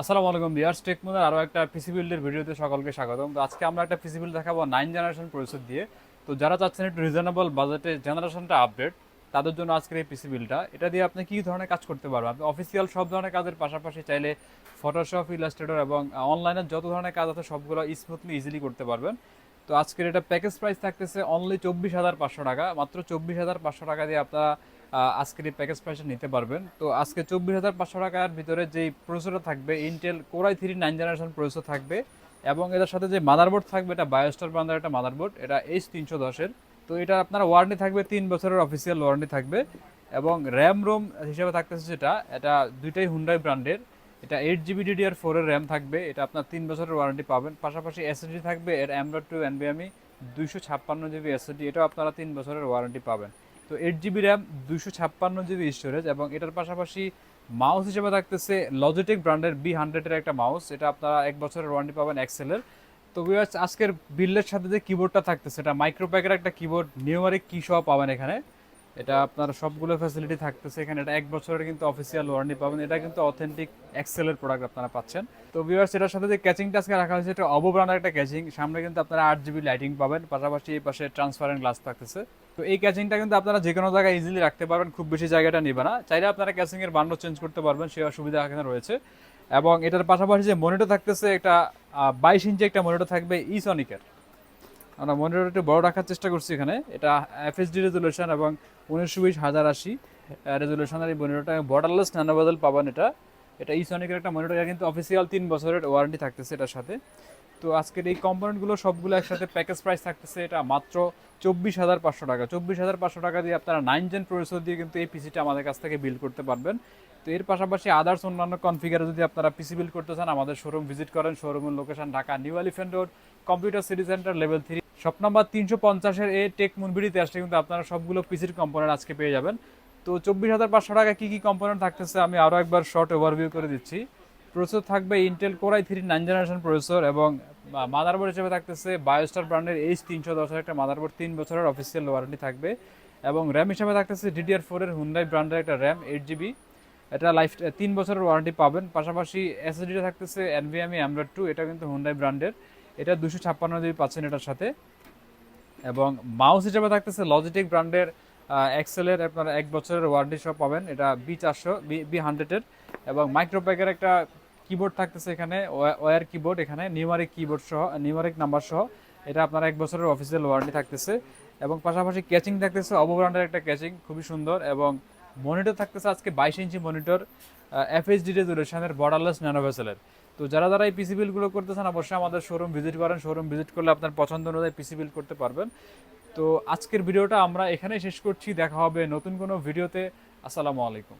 আসসালামু আলাইকুম বিয়ার্স টেক মোদার আরও একটা পিসি বিল্ডের ভিডিওতে সকলকে স্বাগতম। তো আজকে আমরা একটা পিসি বিল্ড দেখাবো নাইন জেনারেশন প্রসেসর দিয়ে। তো যারা চাচ্ছেন একটু রিজনেবল বাজেটে জেনারেশনটা আপডেট, তাদের জন্য আজকের এই পিসি বিলটা এটা দিয়ে আপনি কী ধরনের কাজ করতে পারবেন? আপনি অফিসিয়াল সব ধরনের কাজের পাশাপাশি চাইলে ফটোশপ ইলাস্ট্রেটর এবং অনলাইনের যত ধরনের কাজ আছে সবগুলো স্মুথলি ইজিলি করতে পারবেন। তো আজকের এটা প্যাকেজ প্রাইস থাকতেছে অনলি চব্বিশ হাজার পাঁচশো টাকা। মাত্র চব্বিশ হাজার পাঁচশো টাকা দিয়ে আপনারা আজকের এই প্যাকেজ প্রাইসটা নিতে পারবেন। তো আজকে চব্বিশ হাজার পাঁচশো টাকার ভিতরে যেই প্রসেসরটা থাকবে Intel core i three nine generation processor থাকবে এবং এটার সাথে যে মাদারবোর্ড থাকবে, এটা বায়োস্টার ব্র্যান্ডের একটা মাদারবোর্ড এটা এইচ তিনশো দশের। তো এটা আপনার ওয়ারেন্টি থাকবে তিন বছরের অফিসিয়াল ওয়ারেন্টি থাকবে এবং র্যাম রোম হিসেবে থাকতেছে যেটা, এটা দুইটাই হুন্ডাই ব্র্যান্ডের এটা এইট জিবি ডিডিআর ফোরের র্যাম থাকবে, এটা আপনার তিন বছরের ওয়ারেন্টি পাবেন। পাশাপাশি এসএসডি থাকবে, এর অ্যামরড টু এনবিএমই দুইশো ছাপ্পান্ন জিবি এসএসডি এটাও আপনারা তিন বছরের ওয়ারেন্টি পাবেন। তো এইট জিবি র্যাম দুইশো ছাপ্পান্ন জিবি স্টোরেজ এবং এটার পাশাপাশি মাউস হিসেবে থাকতেছে লজিটেক ব্র্যান্ডের বি হান্ড্রেডের একটা মাউস এটা আপনারা এক বছরের ওয়ারেন্টি পাবেন এক্সেলের তো আজকের বিল্ডের সাথে যে কিবোর্ডটা থাকতেছে, এটা মাইক্রোপ্যাকের একটা কিবোর্ড নিউমারিক কি সহ পাবেন এখানে। এটা আপনার সবগুলো ফ্যাসিলিটি থাকতেছে এখানে। এটা এক বছরের কিন্তু অফিসিয়াল ওয়ারেন্টি পাবেন। এটা কিন্তু অথেন্টিক এক্সেলের প্রোডাক্ট আপনারা পাচ্ছেন। তো ভিউয়ার্স এটার সাথে যে ক্যাচিংটা আজকে রাখা হয়েছে, এটা অবো একটা ক্যাচিং সামনে কিন্তু আপনারা আট জিবি লাইটিং পাবেন। পাশাপাশি এই পাশে ট্রান্সপারেন্ট গ্লাস থাকতেছে। তো এই ক্যাচিংটা কিন্তু আপনারা যে কোনো জায়গায় ইজিলি রাখতে পারবেন। খুব বেশি জায়গাটা নিবে না। চাইলে আপনারা ক্যাচিং এর বান্ড চেঞ্জ করতে পারবেন। সেই সুবিধা এখানে রয়েছে। এবং এটার পাশাপাশি যে মনিটর থাকতেছে একটা বাইশ ইঞ্চি একটা মনিটর থাকবে ইসনিকের আমরা মনিটর একটু বড় রাখার চেষ্টা করছি এখানে। এটা এফএসডি রেজুলেশন এবং উনিশশো বিশ হাজার আশি রেজুলেশনের এই মনিটরটা বর্ডারলেস ন্যানোবদল পাবেন এটা। এটা ইসনিকের একটা মনিটর কিন্তু অফিসিয়াল তিন বছরের ওয়ারেন্টি থাকতেছে এটার সাথে। তো আজকের এই কম্পোনেন্টগুলো সবগুলো একসাথে প্যাকেজ প্রাইস থাকতেছে এটা মাত্র চব্বিশ হাজার পাঁচশো টাকা। চব্বিশ হাজার পাঁচশো টাকা দিয়ে আপনারা নাইন জেন প্রসেসর দিয়ে কিন্তু এই পিসিটা আমাদের কাছ থেকে বিল্ড করতে পারবেন। তো এর পাশাপাশি আদার্স অন্যান্য কনফিগারে যদি আপনারা পিসি বিল্ড করতে চান, আমাদের শোরুম ভিজিট করেন শোরুমের location Dhaka new elephant road computer city center level three shop number তিনশো পঞ্চাশের এ টেক মুনবিড়িতে আসলে কিন্তু আপনারা সবগুলো পিসির কম্পোনেন্ট আজকে পেয়ে যাবেন। তো চব্বিশ হাজার পাঁচশো টাকা কী কী কম্পোনেন্ট থাকতেছে আমি আরও একবার শর্ট ওভারভিউ করে দিচ্ছি। প্রসেসর থাকবে Intel core i three nine generation processor এবং মাদারবোর্ড হিসেবে থাকতেছে বায়োস্টার ব্র্যান্ডের এইচ তিনশো দশের একটা মাদারবোর্ড তিন বছরের অফিসিয়াল ওয়ারেন্টি থাকবে। এবং র্যাম হিসেবে থাকতেছে ডিডিআর ফোরের হুন্ডাই ব্র্যান্ডের একটা র্যাম এইট জিবি এটা লাইফ তিন বছরের ওয়ারেন্টি পাবেন। পাশাপাশি এসএসডিটা থাকতেছে এনভিএমই অ্যামরড টু এটা কিন্তু হুন্ডাই ব্র্যান্ডের এটা দুশো ছাপ্পান্ন জিবি পাচ্ছেন এটার সাথে। এবং মাউস হিসেবে থাকতেছে লজিটেক ব্র্যান্ডের এক্সেলের আপনার এক বছরের ওয়ারেন্টি সব পাবেন। এটা বি চারশো বি হান্ড্রেডের এবং মাইক্রোপ্যাকের একটা কিবোর্ড থাকতেছে এখানে ওয়ার কিবোর্ড এখানে নিউমারিক কিবোর্ড সহ নিউমারিক নাম্বার সহ। এটা আপনার এক বছরের অফিসিয়াল ওয়ারেন্টি থাকতেছে। এবং পাশাপাশি ক্যাচিং থাকতেছে অবো ব্র্যান্ডের একটা ক্যাচিং খুবই সুন্দর। এবং মনিটর থাকতেছে আজকে বাইশ ইঞ্চি মনিটর এফএসডি রেজুলেশনের বর্ডারলেস ন্যানোভেসেলের তো যারা যারা এই পিসি বিলগুলো করতেছেন, অবশ্যই আমাদের শোরুম ভিজিট করেন। শোরুম ভিজিট করলে আপনার পছন্দ অনুযায়ী পিসি বিল করতে পারবেন। তো আজকের ভিডিওটা আমরা এখানেই শেষ করছি। দেখা হবে নতুন কোনো ভিডিওতে আসসালামু আলাইকুম।